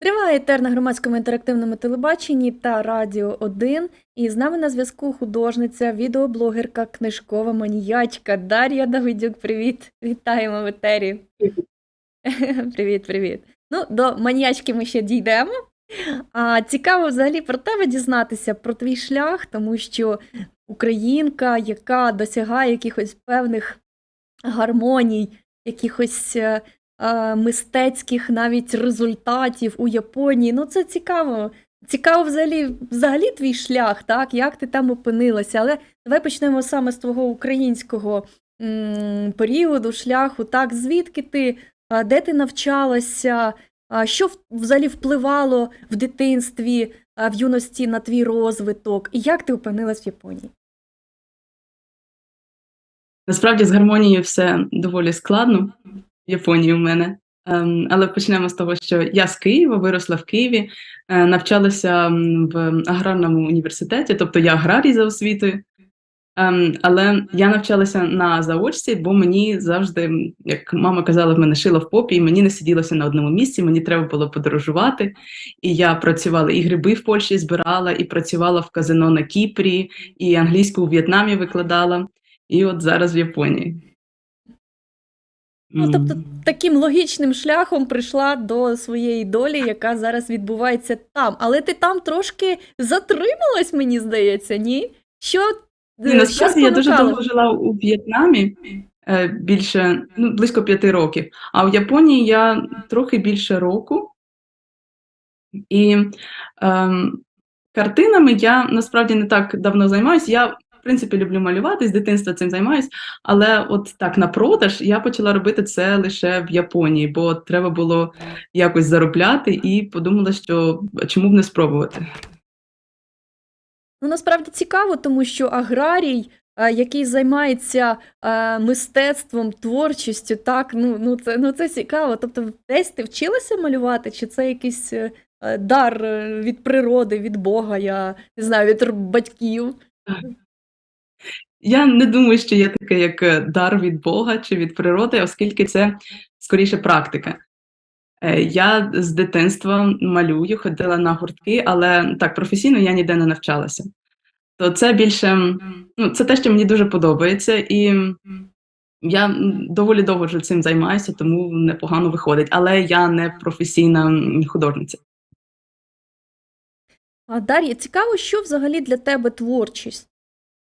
Триває етер на громадському інтерактивному телебаченні та Радіо 1. І з нами на зв'язку художниця, відеоблогерка, книжкова маніячка Дар'я Давидюк. Привіт! Вітаємо в етері. Привіт, привіт. Ну, до маніячки ми ще дійдемо. А цікаво взагалі про тебе дізнатися, про твій шлях, тому що українка, яка досягає якихось певних гармоній, якихось е, мистецьких навіть результатів у Японії. Ну, це цікаво. Цікаво взагалі, взагалі твій шлях, так? Як ти там опинилася? Але давай почнемо саме з твого українського м, періоду, шляху. Так, звідки ти, де ти навчалася? Що взагалі впливало в дитинстві, в юності на твій розвиток? І як ти опинилась в Японії? Насправді з гармонією все доволі складно Японії у мене. Ем, Але почнемо з того, що я з Києва, виросла в Києві, е, навчалася в аграрному університеті, тобто я аграрій за освітою. Ем, Але я навчалася на заочці, бо мені завжди, як мама казала, в мене шило в попі, і мені не сиділося на одному місці, мені треба було подорожувати. І я працювала і гриби в Польщі збирала, і працювала в казино на Кіпрі, і англійську у В'єтнамі викладала. І от зараз в Японії. Ну, тобто, таким логічним шляхом прийшла до своєї долі, яка зараз відбувається там. Але ти там трошки затрималась, мені здається, ні? Що, Ні, е, насправді я дуже довго жила у В'єтнамі е, більше, ну, близько п'яти років. А в Японії я трохи більше року. І ем, картинами я насправді не так давно займаюся. Я, принципі, люблю малювати, з дитинства цим займаюся, але от так на продаж я почала робити це лише в Японії, бо треба було якось заробляти, і подумала, що чому б не спробувати. Ну, насправді цікаво, тому що аграрій, е, який займається е, мистецтвом, творчістю, так, ну, ну, це, ну це цікаво. Тобто, десь ти вчилася малювати, чи це якийсь е, дар від природи, від Бога, я не знаю, від батьків? Я не думаю, що є таке як е, дар від Бога чи від природи, оскільки це скоріше практика. Е, Я з дитинства малюю, ходила на гуртки, але так професійно я ніде не навчалася. То це більше ну, це те, що мені дуже подобається, і я доволі довго вже цим займаюся, тому непогано виходить. Але я не професійна художниця. Дар'я, цікаво, що взагалі для тебе творчість?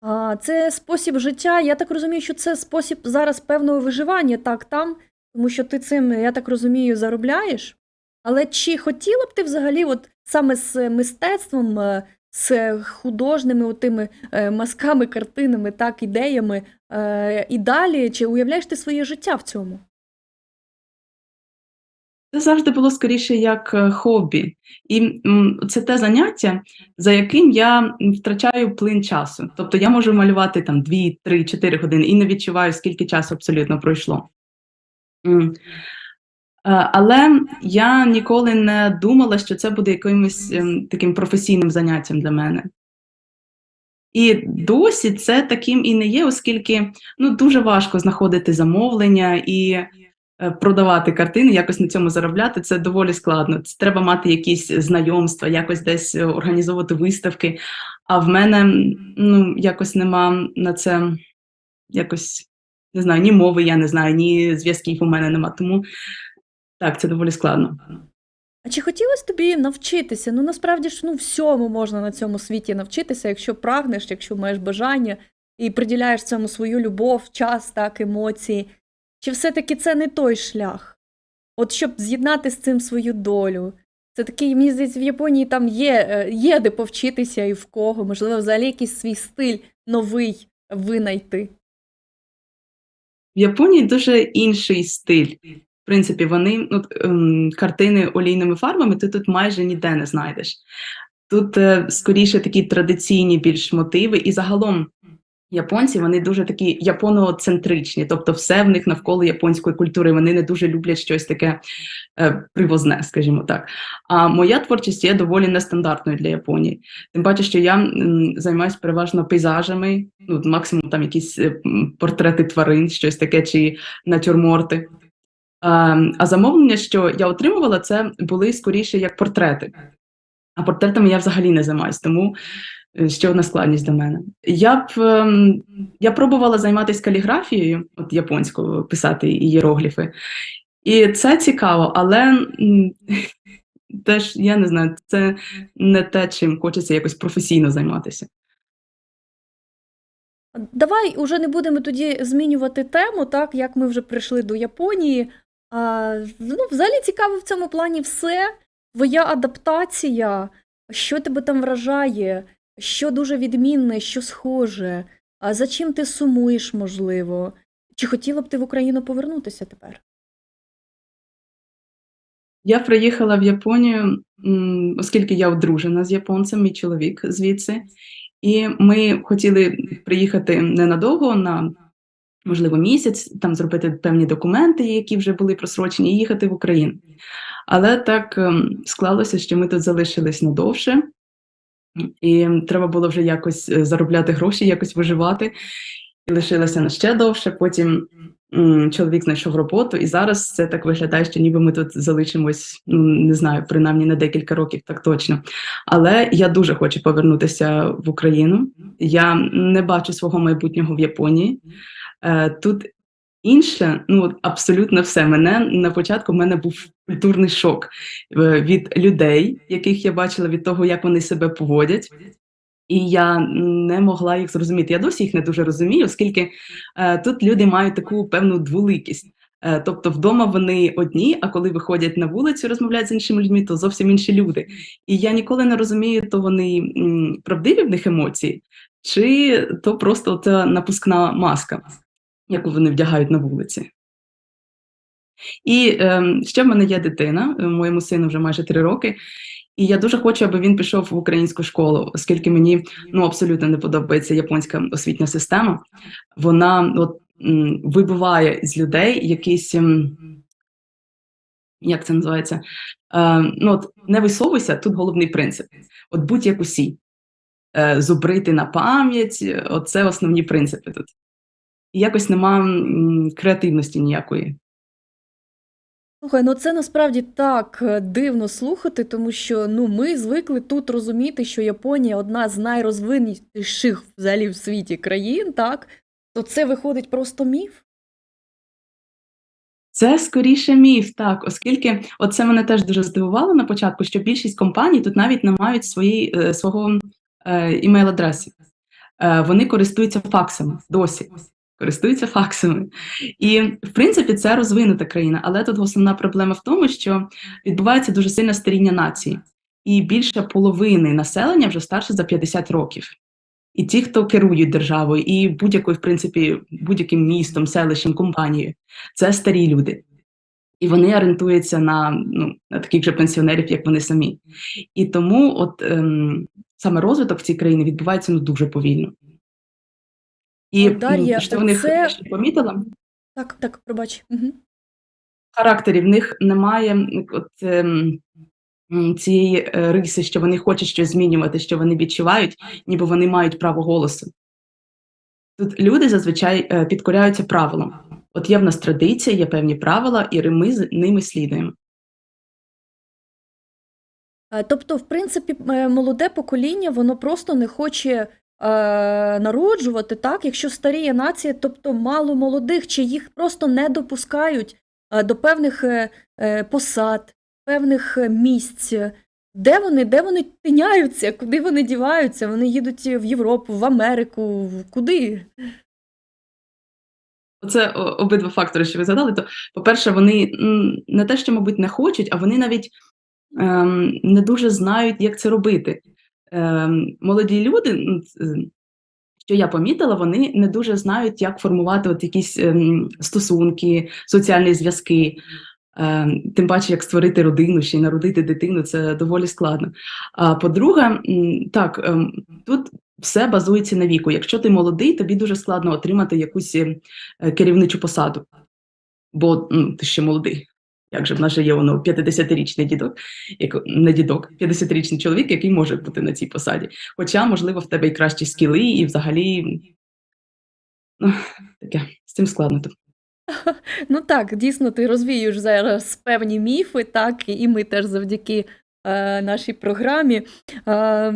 А, це спосіб життя. Я так розумію, що це спосіб зараз певного виживання, так, там, тому що ти цим, я так розумію, заробляєш. Але чи хотіла б ти взагалі, от саме з мистецтвом, е, з художними отими масками, мазками, картинами, так, ідеями е, і далі, чи уявляєш ти своє життя в цьому? Це завжди було скоріше як е, хобі. І це те заняття, за яким я втрачаю плин часу. Тобто я можу малювати там 2, 3, 4 години і не відчуваю, скільки часу абсолютно пройшло. Е, Але я ніколи не думала, що це буде якимось ем, таким професійним заняттям для мене. І досі це таким і не є, оскільки ну, дуже важко знаходити замовлення і продавати картини, якось на цьому заробляти. Це доволі складно. Це треба мати якісь знайомства, якось десь е, організовувати виставки. А в мене ну, якось нема на це якось не знаю, ні мови, я не знаю, ні зв'язків у мене нема. Тому так, це доволі складно. А чи хотілося тобі навчитися? Ну насправді ж ну всьому можна на цьому світі навчитися, якщо прагнеш, якщо маєш бажання і приділяєш цьому свою любов, час, так, емоції. Чи все-таки це не той шлях? От щоб з'єднати з цим свою долю. Це такий, мені здається, в Японії там є, е, є де повчитися і в кого, можливо, взагалі якийсь свій стиль новий винайти. В Японії дуже інший стиль. В принципі, вони ну, ем, картини олійними фарбами ти тут майже ніде не знайдеш. Тут е, скоріше такі традиційні більш мотиви, і загалом японці вони дуже такі японоцентричні, тобто все в них навколо японської культури. Вони не дуже люблять щось таке е, привозне, скажімо так. А моя творчість є доволі нестандартною для Японії. Тим паче, що я займаюся переважно пейзажами, ну максимум там якісь е, портрети тварин, щось таке, чи натюрморти. А замовлення, що я отримувала, це були скоріше як портрети. А портретами я взагалі не займаюсь, тому ще одна складність для мене. Я б ем, я пробувала займатися каліграфією, от японською писати ієрогліфи. І це цікаво, але теж я не знаю, це не те, чим хочеться якось професійно займатися. Давай уже не будемо тоді змінювати тему, так як ми вже прийшли до Японії. А, ну, взагалі цікаво в цьому плані все. Твоя адаптація, що тебе там вражає, що дуже відмінне, що схоже, а за чим ти сумуєш, можливо? Чи хотіла б ти в Україну повернутися тепер? Я приїхала в Японію, оскільки я одружена з японцем, мій чоловік звідси, і ми хотіли приїхати ненадовго, на можливо місяць, там зробити певні документи, які вже були просрочені, і їхати в Україну. Але так ем, склалося, що ми тут залишились надовше, і треба було вже якось е, заробляти гроші, якось виживати. І лишилася ще довше. Потім м, чоловік знайшов роботу, і зараз це так виглядає, що ніби ми тут залишимось, ну не знаю, принаймні на декілька років, так точно. Але я дуже хочу повернутися в Україну. Я не бачу свого майбутнього в Японії. Е, Тут інше, ну абсолютно все. Мене на початку в мене був культурний шок е, від людей, яких я бачила, від того, як вони себе поводять. І я не могла їх зрозуміти. Я досі їх не дуже розумію, оскільки е, тут люди мають таку певну дволикість. Е, тобто вдома вони одні, а коли виходять на вулицю, розмовляють з іншими людьми, то зовсім інші люди. І я ніколи не розумію, то вони м, правдиві в них емоції, чи то просто ця напускна маска, яку вони вдягають на вулиці. І е, ще в мене є дитина, е, моєму сину вже майже три роки. І я дуже хочу, аби він пішов в українську школу, оскільки мені ну абсолютно не подобається японська освітня система. Вона от м, вибиває з людей якісь, м, як це називається? Е, ну от не висовуйся, тут головний принцип. От будь як усі, е, зубрити на пам'ять, е, оце основні принципи тут. І якось нема креативності ніякої. Слухай, ну це насправді так е, дивно слухати, тому що ну ми звикли тут розуміти, що Японія одна з найрозвинутіших взагалі в світі країн, так? То це виходить просто міф. Це скоріше міф, так, оскільки оце мене теж дуже здивувало на початку, що більшість компаній тут навіть не мають свої, е, свого е, імейл-адреси. Е, вони користуються факсами досі. Користуються факсами. І, в принципі, це розвинута країна, але тут основна проблема в тому, що відбувається дуже сильне старіння нації, і більше половини населення вже старше за 50 років. І ті, хто керують державою, і будь-якою, в принципі, будь-яким містом, селищем, компанією, це старі люди. І вони орієнтуються на, ну, на таких же пенсіонерів, як вони самі. І тому от ем, саме розвиток в цій країні відбувається ну, дуже повільно. І Дар'я, що в них це- помітила, Так, так, пробач. Угу. характері в них немає от, ем, м, цієї е, риси, що вони хочуть щось змінювати, що вони відчувають, ніби вони мають право голосу. Тут люди зазвичай е, підкоряються правилам. От є в нас традиція, є певні правила, і ми з ними слідуємо. Е, Тобто, в принципі, е, молоде покоління, воно просто не хоче е, народжувати, так, якщо старіє нація, тобто мало молодих, чи їх просто не допускають е, до певних е, е, посад, певних е, місць. Де вони, де вони тиняються, куди вони діваються? Вони їдуть в Європу, в Америку, куди? Оце обидва фактори, що ви згадали. То, по-перше, вони не те, що, мабуть, не хочуть, а вони навіть ем, не дуже знають, як це робити. Ем, молоді люди, що я помітила, вони не дуже знають, як формувати от якісь ем, стосунки, соціальні зв'язки. Ем, тим паче, як створити родину, й народити дитину, це доволі складно. А по-друге, так, тут все базується на віку. Якщо ти молодий, тобі дуже складно отримати якусь е, керівничу посаду, бо ну, ти ще молодий. Як же в нас же є воно 50-річний дідок, як не дідок, 50-річний чоловік, який може бути на цій посаді. Хоча, можливо, в тебе і кращі скіли, і взагалі ну, таке з цим складно. Ну так, дійсно, ти розвіюєш зараз певні міфи, так, і ми теж завдяки е, нашій програмі. Е,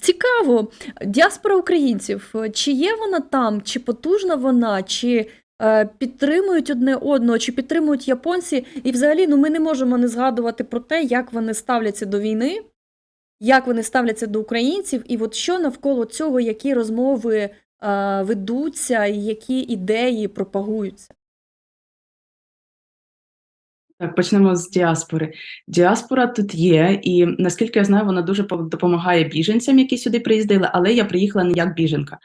цікаво, діаспора українців, чи є вона там, чи потужна вона, чи підтримують одне одного, чи підтримують японці? І взагалі ну, ми не можемо не згадувати про те, як вони ставляться до війни, як вони ставляться до українців, і от що навколо цього, які розмови е, ведуться, і які ідеї пропагуються. Так, почнемо з діаспори. Діаспора тут є, і наскільки я знаю, вона дуже допомагає біженцям, які сюди приїздили, але я приїхала не як біженка.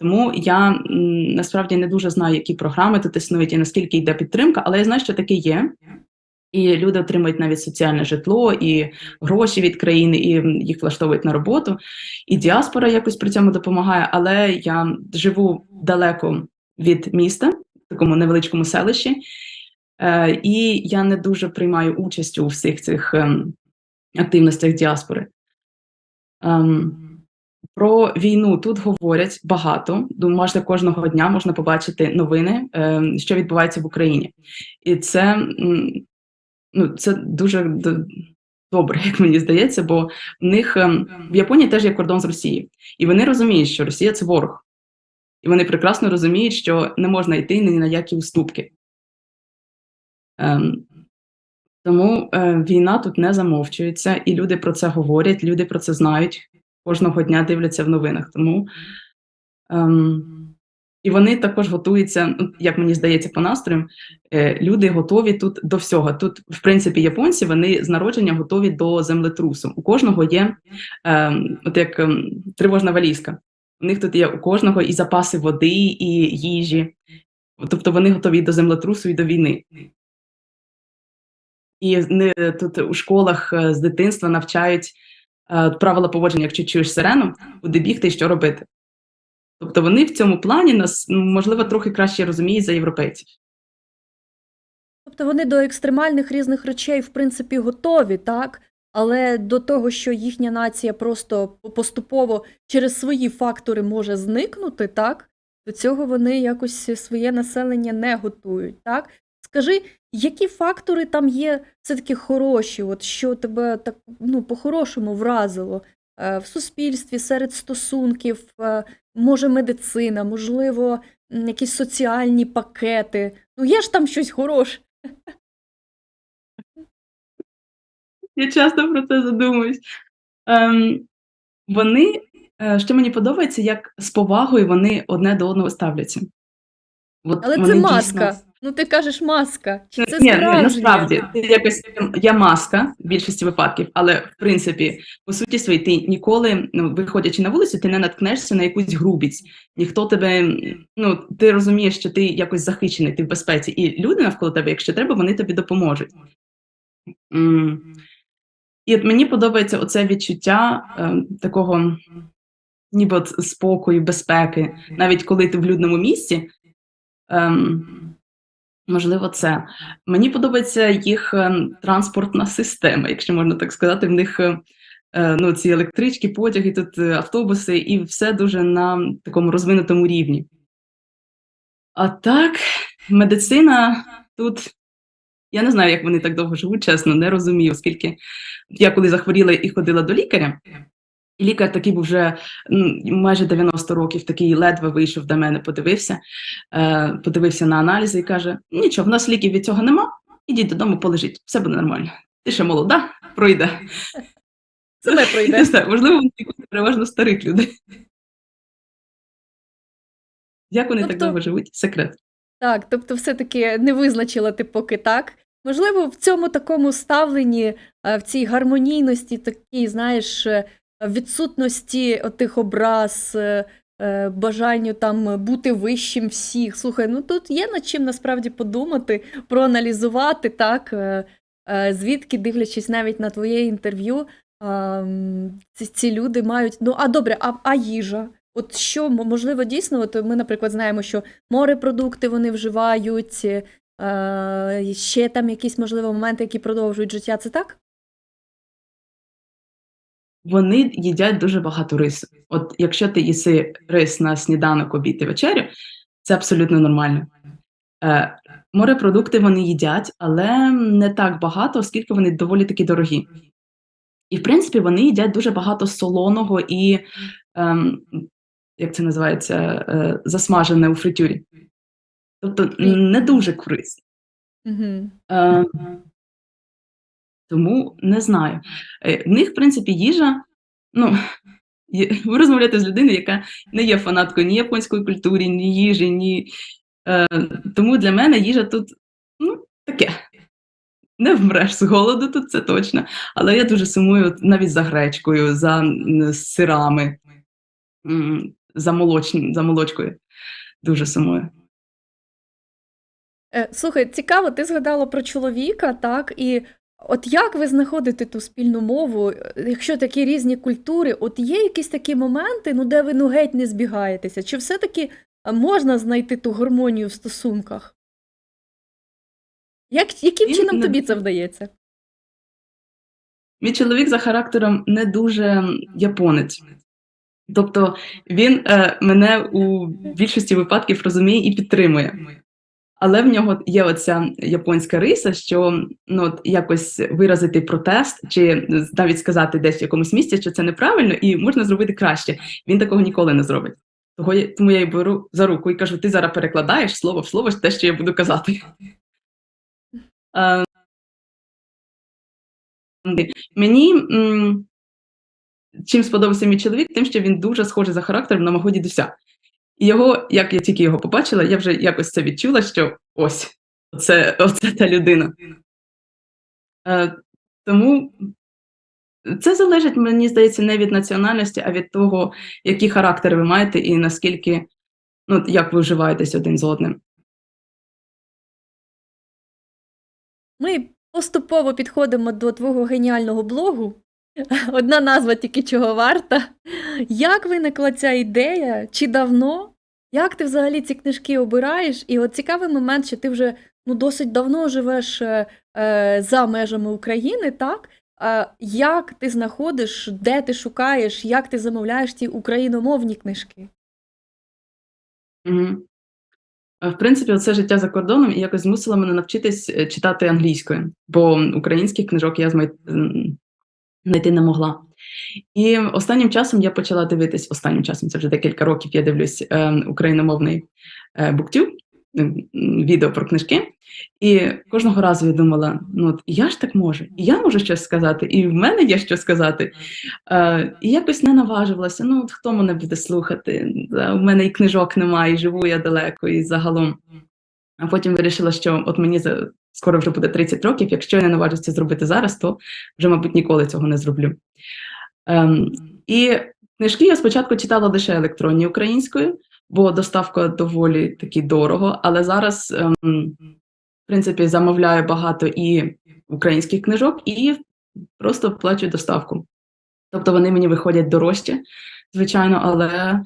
Тому я насправді не дуже знаю, які програми тут існують і наскільки йде підтримка, але я знаю, що таке є. І люди отримують навіть соціальне житло, і гроші від країни, і їх влаштовують на роботу. І діаспора якось при цьому допомагає, але я живу далеко від міста, в такому невеличкому селищі. Е, і я не дуже приймаю участь у всіх цих ем, активностях діаспори. Ем, про війну тут говорять багато. Думаю, майже кожного дня можна побачити новини, ем, що відбувається в Україні. І це, ну, це дуже добре, як мені здається, бо в них в Японії теж є кордон з Росією. І вони розуміють, що Росія це ворог. І вони прекрасно розуміють, що не можна йти ні на які уступки. Ем, тому е, війна тут не замовчується, і люди про це говорять, люди про це знають, кожного дня дивляться в новинах. Тому ем, і вони також готуються, ну, як мені здається, по настроям. Е, люди готові тут до всього. Тут, в принципі, японці вони з народження готові до землетрусу. У кожного є ем, от як тривожна валізка. У них тут є у кожного і запаси води, і їжі. Тобто вони готові до землетрусу і до війни. І не тут у школах е, з дитинства навчають е, правила поводження, якщо чуєш сирену, куди бігти і що робити. Тобто вони в цьому плані нас, ну, можливо, трохи краще розуміють за європейців. Тобто вони до екстремальних різних речей, в принципі, готові, так? Але до того, що їхня нація просто поступово через свої фактори може зникнути, так? До цього вони якось своє населення не готують, так? Скажи, які фактори там є все-таки хороші, от що тебе так ну, по-хорошому вразило е, в суспільстві, серед стосунків, е, може медицина, можливо, якісь соціальні пакети. Ну, є ж там щось хороше. Я часто про це задумуюсь. Ем, вони, е, що мені подобається, як з повагою вони одне до одного ставляться. От Але це дійсно- маска. Ну, ти кажеш маска. Чи це Ні, ні, справжня? насправді ти якось я маска в більшості випадків, але в принципі, по суті своїй, ти ніколи, ну виходячи на вулицю, ти не наткнешся на якусь грубість. Ніхто тебе, ну ти розумієш, що ти якось захищений, ти в безпеці, і люди навколо тебе, якщо треба, вони тобі допоможуть. М. І от мені подобається оце відчуття е, такого, ніби от спокою, безпеки, навіть коли ти в людному місці. Ем, Можливо, це. Мені подобається їх е, транспортна система, якщо можна так сказати. В них е, е, ну, ці електрички, потяги, тут автобуси, і все дуже на такому розвинутому рівні. А так, медицина тут. Я не знаю, як вони так довго живуть, чесно, не розумію, оскільки я коли захворіла і ходила до лікаря, і лікар такий був вже майже 90 років, такий ледве вийшов до мене, подивився, е, подивився на аналізи і каже: нічого, в нас ліків від цього нема, ідіть додому, полежіть, все буде нормально. Ти ще молода, пройде. Не пройде. знаю, можливо, вони переважно старих людей. Як вони так Тобто- довго живуть? Секрет. Так, тобто, все-таки не визначила ти поки так. Можливо, в цьому такому ставленні, е, в цій гармонійності, такій, знаєш, е, відсутності отих образ, е, е, бажанню там бути вищим всіх. Слухай, ну тут є над чим насправді подумати, проаналізувати, так, е, звідки, дивлячись навіть на твоє інтерв'ю, ці люди мають. Ну, а добре, а, а їжа? От що, можливо, дійсно, от ми, наприклад, знаємо, що морепродукти вони вживають, е, ще там якісь, можливо, моменти, які продовжують життя. Це так? Вони їдять дуже багато рису. От якщо ти їси рис на сніданок, обід і вечерю, це абсолютно нормально. Е, морепродукти вони їдять, але не так багато, оскільки вони доволі таки дорогі. І, в принципі, вони їдять дуже багато солоного і, ем, як це називається, е, засмажене у фритюрі. Тобто не дуже корисно. Угу. Е, тому не знаю. Е, В них, в принципі, їжа. Ну, ви розмовляєте з людиною, яка не є фанаткою ні японської культури, ні їжі, ні. Е, тому для мене їжа тут ну, таке. Не вмреш з голоду тут, це точно. Але я дуже сумую навіть за гречкою, за сирами, за, молочн- за молочкою. Дуже сумую. Е, Слухай, цікаво, ти згадала про чоловіка, так? І от як ви знаходите ту спільну мову, Е, якщо такі різні культури, от є якісь такі моменти, ну, де ви ну геть не збігаєтеся? Чи все-таки е, можна знайти ту гармонію в стосунках? Як, яким чином тобі це вдається? Мій чоловік за характером не дуже японець. Тобто він е, мене у більшості випадків розуміє і підтримує. Але в нього є оця японська риса, що ну, от якось виразити протест, чи навіть сказати десь в якомусь місці, що це неправильно, і можна зробити краще. Він такого ніколи не зробить. Того я, тому я й беру за руку і кажу: ти зараз перекладаєш слово в слово те, що я буду казати. Е, Мені чим сподобався мій чоловік, тим, що він дуже схожий за характером на мого дідуся. І його, як я тільки його побачила, я вже якось це відчула, що ось, оце, оце та людина. Е, тому це залежить, мені здається, не від національності, а від того, які характери ви маєте і наскільки, ну, як ви вживаєтесь один з одним. Ми поступово підходимо до твого геніального блогу. Одна назва тільки чого варта. Як виникла ця ідея? Чи давно? Як ти взагалі ці книжки обираєш? І от цікавий момент, що ти вже ну, досить давно живеш е, е, за межами України, так? Е, як ти знаходиш, де ти шукаєш, як ти замовляєш ці україномовні книжки? Угу. В принципі, це життя за кордоном якось змусило мене навчитись е, читати англійською, бо українських книжок я знайти не могла. І останнім часом я почала дивитись, останнім часом, це вже декілька років, я дивлюсь е, україномовний е, буктюб, е, відео про книжки. І кожного разу я думала: ну от я ж так можу, і я можу щось сказати, і в мене є що сказати. Е, і якось не наважувалася. Ну, от хто мене буде слухати? Да, У мене і книжок немає, і живу я далеко, і загалом. А потім вирішила, що от мені скоро вже буде 30 років. Якщо я не наважуся це зробити зараз, то вже, мабуть, ніколи цього не зроблю. Ем, і книжки я спочатку читала лише електронні українською, бо доставка доволі таки дорого, але зараз, ем, в принципі, замовляю багато і українських книжок, і просто плачу доставку. Тобто вони мені виходять дорожче, звичайно, але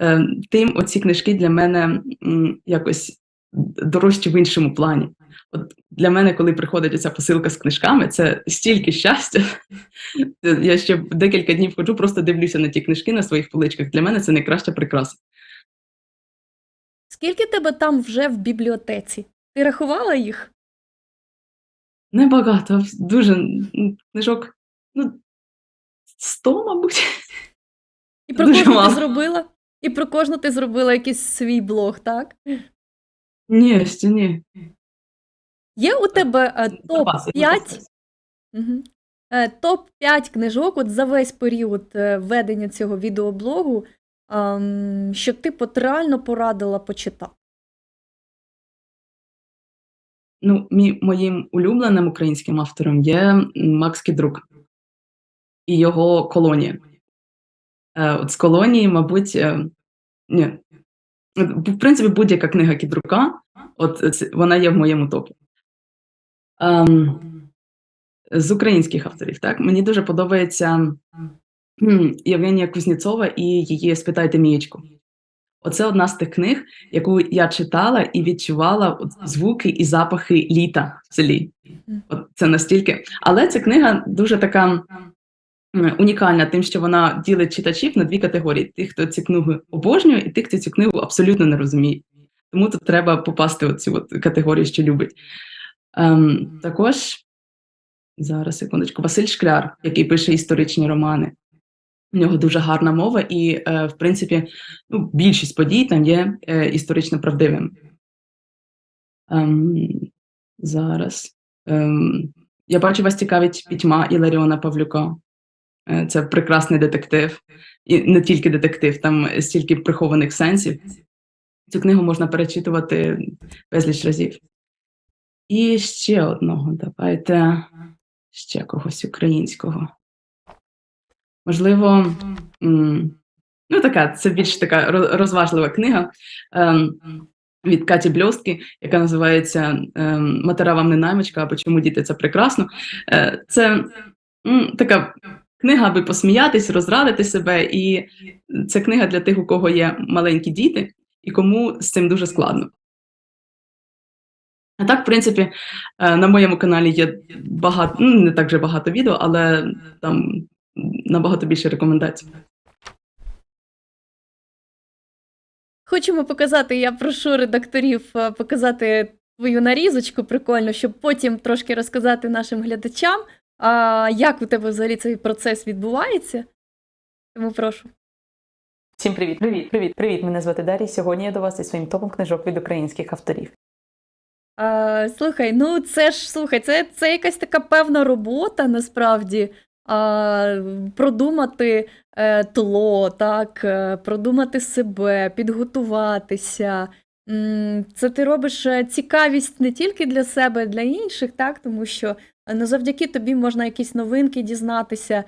е, тим оці книжки для мене м, якось дорожчі в іншому плані. От для мене, коли приходить оця посилка з книжками, це стільки щастя. Я ще декілька днів ходжу, просто дивлюся на ті книжки на своїх поличках. Для мене це найкраща прикраса. Скільки тебе там вже в бібліотеці? Ти рахувала їх? Небагато, дуже книжок, ну, 100, мабуть. І про Дуже кожну мало. ти зробила? І про кожну ти зробила якийсь свій блог, так? Ні, ще ні. Є у тебе е, топ-5. Угу. Топ-5 книжок от за весь період е, ведення цього відеоблогу, що ти реально порадила почитати. Ну, мій, моїм улюбленим українським автором є Макс Кідрук і його колонія. Е, от з колонії, мабуть, е, ні. В принципі, будь-яка книга Кідрука, от вона є в моєму топі. Ем, з українських авторів, так, мені дуже подобається Євгенія Кузнєцова і її Спитайте Мієчку. Оце одна з тих книг, яку я читала і відчувала звуки і запахи літа в селі. От це настільки. Але ця книга дуже така унікальна, тим, що вона ділить читачів на дві категорії: тих, хто цю книгу обожнює, і тих, хто цю книгу абсолютно не розуміє. Тому тут треба попасти в цю от категорію, що любить. Ем, також зараз секундочку, Василь Шкляр, який пише історичні романи. У нього дуже гарна мова, і, е, в принципі, ну, більшість подій там є е, історично правдивими. Ем, зараз. Ем, я бачу, вас цікавить пітьма Іларіона Павлюка. Е, Це прекрасний детектив. І не тільки детектив, там стільки прихованих сенсів. Цю книгу можна перечитувати безліч разів. І ще одного. Давайте ще когось українського. Можливо, ну така, це більш така розважлива книга ем, від Каті Бльостки, яка називається ем, Матера вам не наймичка, або чому діти це прекрасно. Е, це така книга, аби посміятись, розрадити себе, і це книга для тих, у кого є маленькі діти, і кому з цим дуже складно. А так, в принципі, е, на моєму каналі є багато, ну не так вже багато відео, але там набагато більше рекомендацій. Хочемо показати, я прошу редакторів е, показати твою нарізочку прикольно, щоб потім трошки розказати нашим глядачам, як у тебе взагалі цей процес відбувається. Тому прошу. Всім привіт, привіт, привіт, привіт. Мене звати Дар'я. Сьогодні я до вас зі своїм топом книжок від українських авторів. А, слухай, ну це ж слухай, це, це якась така певна робота насправді. А, продумати е, тло, так, е, продумати себе, підготуватися. Це ти робиш е, цікавість не тільки для себе, для інших, так, тому що е, ну, завдяки тобі можна якісь новинки дізнатися,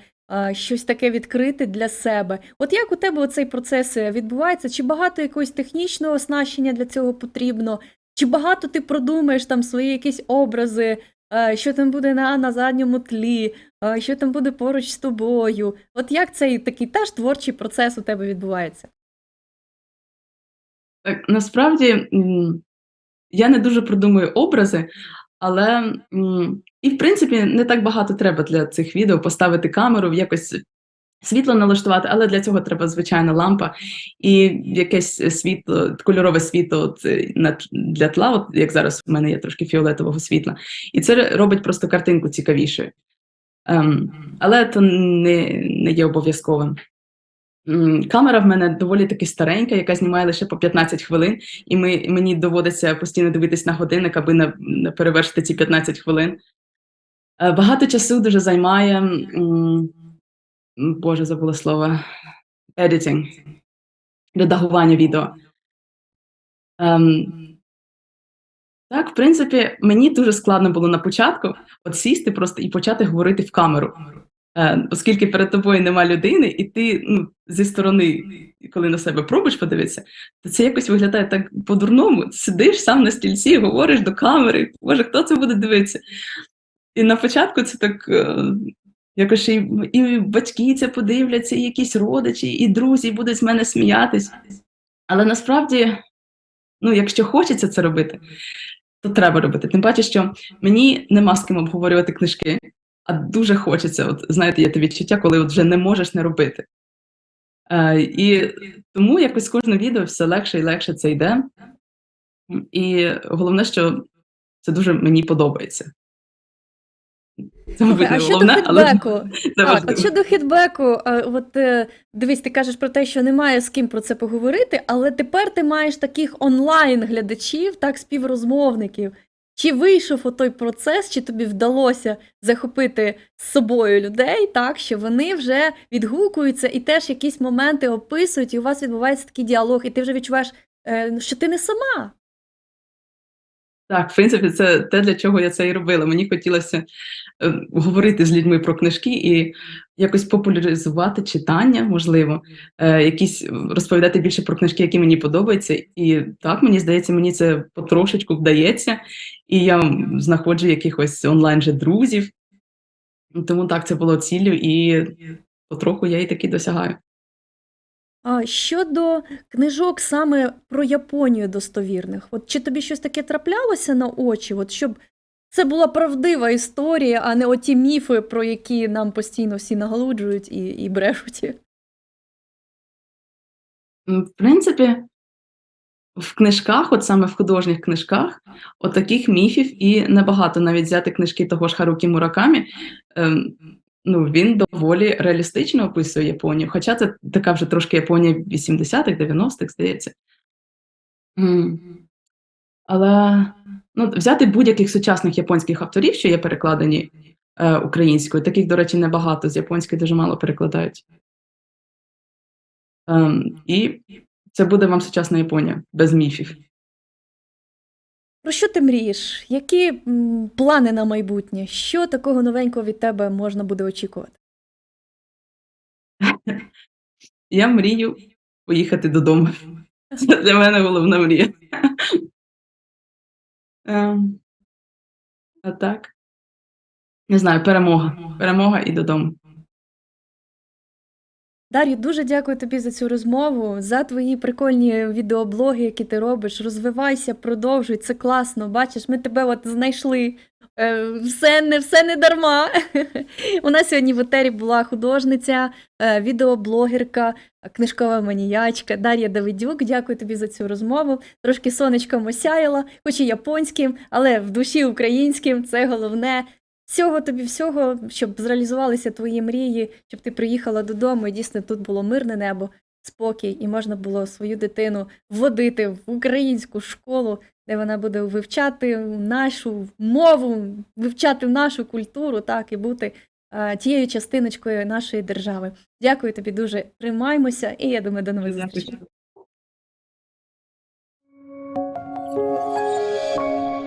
щось таке відкрити для себе. От як у тебе цей процес е, відбувається? Чи багато якогось технічного оснащення для цього потрібно? Чи багато ти продумаєш там свої якісь образи, е, що там буде на, на задньому тлі, е, що там буде поруч з тобою? От як цей такий теж творчий процес у тебе відбувається? Так, насправді я не дуже продумую образи, але і в принципі не так багато треба для цих відео поставити камеру, якось світло налаштувати, але для цього треба звичайна лампа і якесь світло, кольорове світло е, на для тла, от як зараз у мене є трошки фіолетового світла. І це робить просто картинку цікавішою. Ем, але це не, не є обов'язковим. Камера в мене доволі таки старенька, яка знімає лише по 15 хвилин, і ми, мені доводиться постійно дивитись на годинник, аби не, не перевершити ці 15 хвилин. Е, Багато часу дуже займає, Боже, забула слово, editing, редагування відео. Ем, так, в принципі, мені дуже складно було на початку от сісти просто і почати говорити в камеру. Е, оскільки перед тобою нема людини, і ти ну, зі сторони, коли на себе пробуєш подивитися, то це якось виглядає так по-дурному. Сидиш сам на стільці, говориш до камери. Боже, хто це буде дивитися? І на початку це так е, якось і, і батьки це подивляться, і якісь родичі, і друзі будуть з мене сміятись. Але насправді, ну, якщо хочеться це робити, то треба робити. Тим паче, що мені нема з ким обговорювати книжки, а дуже хочеться. От знаєте, є те відчуття, коли от вже не можеш не робити. Е, і тому якось кожне відео все легше і легше це йде. І головне, що це дуже мені подобається. Це, мабуть, а не щодо головне, але фідбеку, це так, важливо. от щодо фідбеку, е, от е, дивись, ти кажеш про те, що немає з ким про це поговорити, але тепер ти маєш таких онлайн-глядачів, так, співрозмовників. Чи вийшов у той процес, чи тобі вдалося захопити з собою людей, так, що вони вже відгукуються і теж якісь моменти описують, і у вас відбувається такий діалог, і ти вже відчуваєш, е, що ти не сама. Так, в принципі, це те, для чого я це і робила. Мені хотілося е, говорити з людьми про книжки і якось популяризувати читання, можливо, е, якісь розповідати більше про книжки, які мені подобаються. І так, мені здається, мені це потрошечку вдається, і я знаходжу якихось онлайн же друзів. Тому так, це було ціллю, і потроху я і таки досягаю. А щодо книжок саме про Японію достовірних, от чи тобі щось таке траплялося на очі, от щоб це була правдива історія, а не оті міфи, про які нам постійно всі нагалуджують і, і брешуть. В принципі, в книжках, от саме в художніх книжках, от таких міфів і небагато. Навіть взяти книжки того ж Харукі Муракамі, ем, ну, він доволі реалістично описує Японію. Хоча це така вже трошки Японія 80-х, 90-х, здається. М. Але ну, взяти будь-яких сучасних японських авторів, що є перекладені е, українською, таких, до речі, небагато, з японської дуже мало перекладають. Ем, і це буде вам сучасна Японія без міфів. Про що ти мрієш? Які плани на майбутнє? Що такого новенького від тебе можна буде очікувати? Я мрію поїхати додому. Це для мене головна мрія. Ем, а так. Не знаю, перемога. Перемога і додому. Дар'ю, дуже дякую тобі за цю розмову, за твої прикольні відеоблоги, які ти робиш. Розвивайся, продовжуй, це класно. Бачиш, ми тебе от знайшли. Е, Все не, все не дарма. У нас сьогодні в етері була художниця, е, відеоблогерка, книжкова маніячка Дар'я Давидюк. Дякую тобі за цю розмову. Трошки сонечком осяяла, хоч і японським, але в душі українським. Це головне. Всього тобі всього, щоб зреалізувалися твої мрії, щоб ти приїхала додому, і дійсно тут було мирне небо, спокій, і можна було свою дитину вводити в українську школу, де вона буде вивчати нашу мову, вивчати нашу культуру, так і бути тією частиночкою нашої держави. Дякую тобі дуже. Тримаймося, і я думаю, до нових зустрічей.